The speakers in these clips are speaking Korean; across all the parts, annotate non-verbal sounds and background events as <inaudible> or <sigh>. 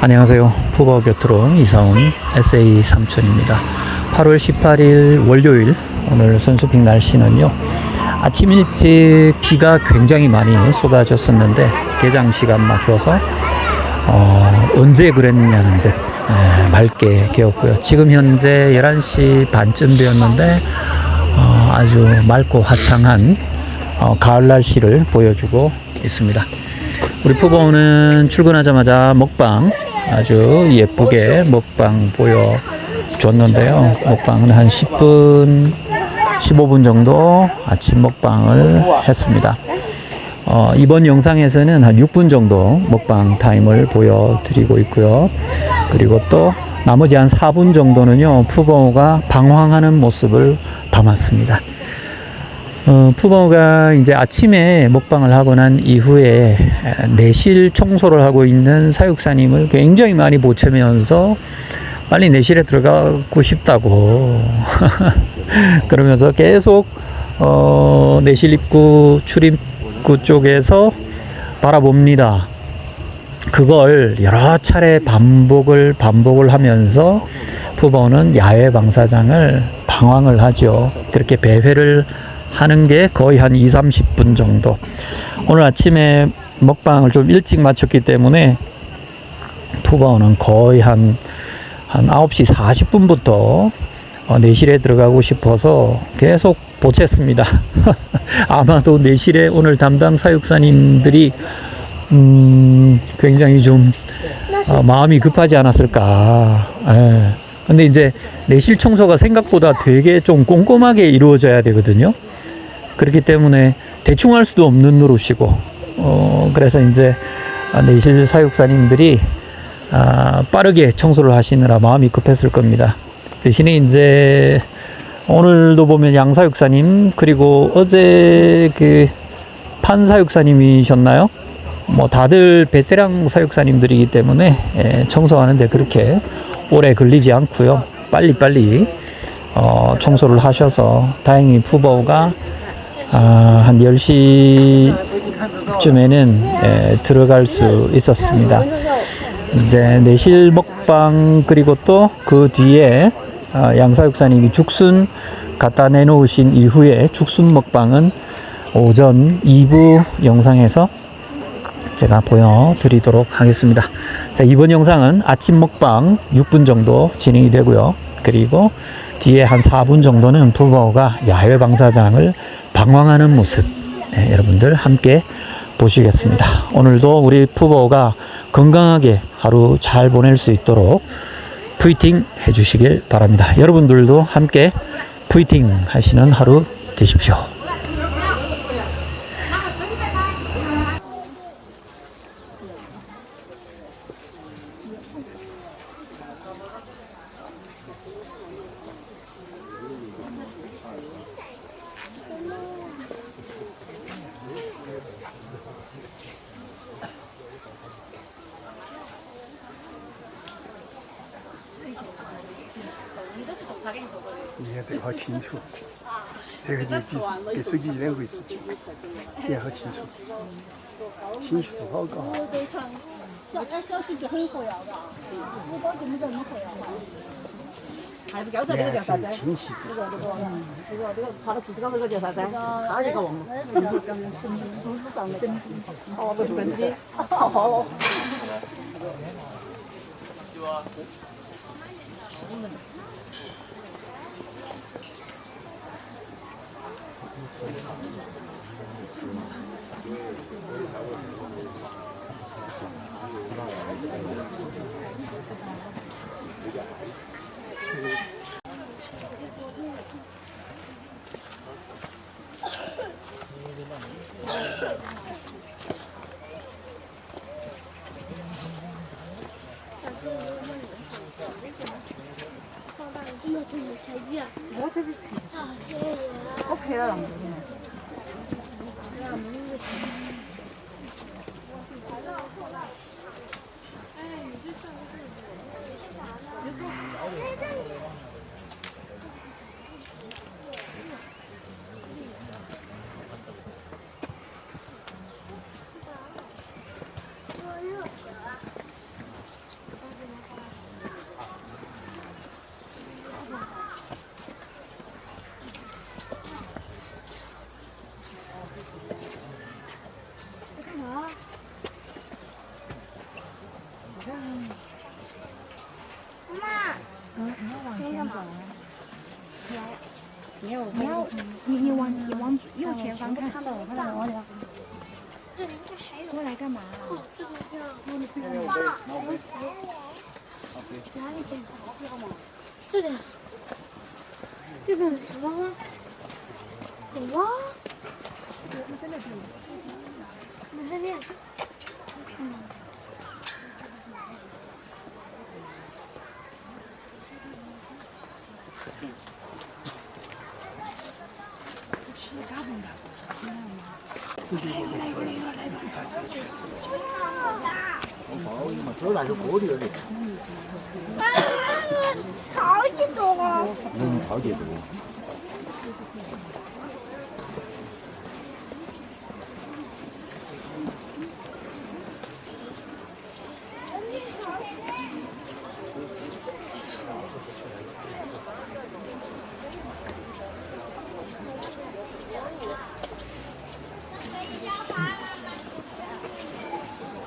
안녕하세요. 푸버 곁으로 이사온 SA 삼촌입니다. 8월 18일 월요일 오늘 선수픽 날씨는요. 아침 일찍 비가 굉장히 많이 쏟아졌었는데 개장 시간 맞춰서 어, 언제 그랬냐는 듯 에, 맑게 개었고요. 지금 현재 11시 반쯤 되었는데 어, 아주 맑고 화창한 어, 가을 날씨를 보여주고 있습니다. 우리 푸버는 출근하자마자 먹방 아주 예쁘게 먹방 보여줬는데요. 먹방은 한 10분, 15분 정도 아침 먹방을 했습니다. 어, 이번 영상에서는 한 6분 정도 먹방 타임을 보여드리고 있고요. 그리고 또 나머지 한 4분 정도는요, 푸버가 방황하는 모습을 담았습니다. 어, 푸버가 이제 아침에 먹방을 하고 난 이후에 에, 내실 청소를 하고 있는 사육사님을 굉장히 많이 보채면서 빨리 내실에 들어가고 싶다고 <laughs> 그러면서 계속 어, 내실 입구 출입구 쪽에서 바라봅니다. 그걸 여러 차례 반복을 반복을 하면서 푸버는 야외 방사장을 방황을 하죠. 그렇게 배회를 하는 게 거의 한 2, 30분 정도. 오늘 아침에 먹방을 좀 일찍 마쳤기 때문에 푸버는 거의 한, 한 9시 40분부터 어, 내실에 들어가고 싶어서 계속 보챘습니다. <laughs> 아마도 내실에 오늘 담당 사육사님들이 음, 굉장히 좀 어, 마음이 급하지 않았을까. 예. 근데 이제 내실 청소가 생각보다 되게 좀 꼼꼼하게 이루어져야 되거든요. 그렇기 때문에 대충 할 수도 없는 노릇이고, 어, 그래서 이제 아, 내실 사육사님들이 아, 빠르게 청소를 하시느라 마음이 급했을 겁니다. 대신에 이제 오늘도 보면 양사육사님 그리고 어제 그 판사육사님이셨나요? 뭐 다들 베테랑 사육사님들이기 때문에 예, 청소하는데 그렇게 오래 걸리지 않고요. 빨리빨리 어, 청소를 하셔서 다행히 푸버가 아, 한 10시쯤에는 예, 들어갈 수 있었습니다. 이제 내실 먹방 그리고 또 그 뒤에 아, 양사육사님이 죽순 갖다 내놓으신 이후에 죽순 먹방은 오전 2부 영상에서 제가 보여드리도록 하겠습니다. 자, 이번 영상은 아침 먹방 6분 정도 진행이 되고요. 그리고 뒤에 한 4분 정도는 부버가 야외 방사장을 방황하는 모습 네, 여러분들 함께 보시겠습니다. 오늘도 우리 푸버가 건강하게 하루 잘 보낼 수 있도록 푸이팅 해주시길 바랍니다. 여러분들도 함께 푸이팅 하시는 하루 되십시오. 你看这个好清楚，这个就比比手机两回事情，也好清楚，清楚好高。对像小时就很活跃的，五包就没这么活跃嘛。还是高头那个叫啥子？颜色清晰这个这个这个这个爬到树枝高头这个叫啥子？他这个忘了。哦，不是本地。哦。什么是彩鱼啊？我这是 어, 배가 안 보이네. 배가 过来干嘛哪里吗？这里这边有什么吗？走啊真的是嗯吃的嘎嘣嘎嘣不就是这村里女太太的全世界？我包你嘛，走那个锅里头。超级多。人超级多。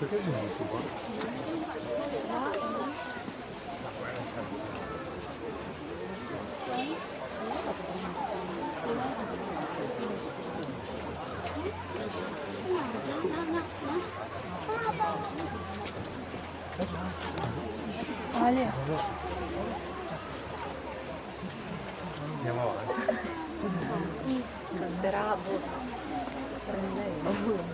Покажи мне сюда. Олег. Я мама. Здраво. Здраво.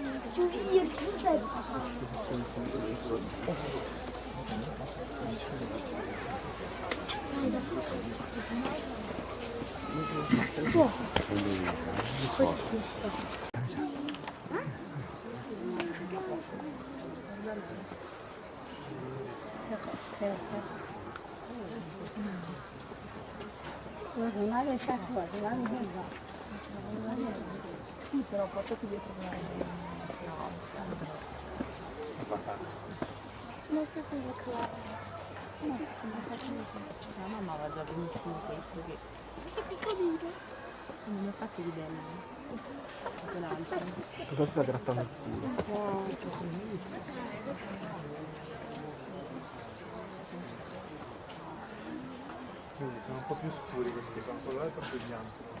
就一直在爬。坐好，喝几。太好，太好，太好！我哪里下车？哪里进的？从？知道，我这个月从？可爱。Mamma aveva già benissimo questo che Che piccolino. non è fatto di l'altro. Cosa sta grattando il culo? Quindi sono un po' più scuri questi qua, quello è proprio bianco.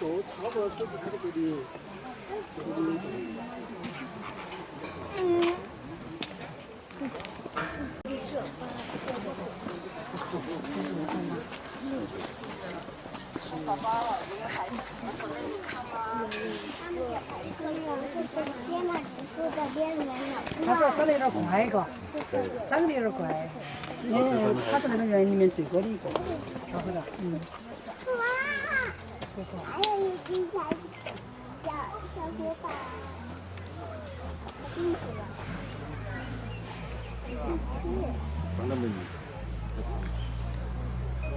都差不多十看块钱的。他在嗯里头嗯一个，长得有点乖，嗯，他在那个园里面最乖的一个，晓不晓？嗯。还有，一只小，小小朵百合。它并不完美，但它还。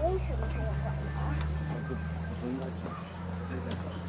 为什么还要怪我？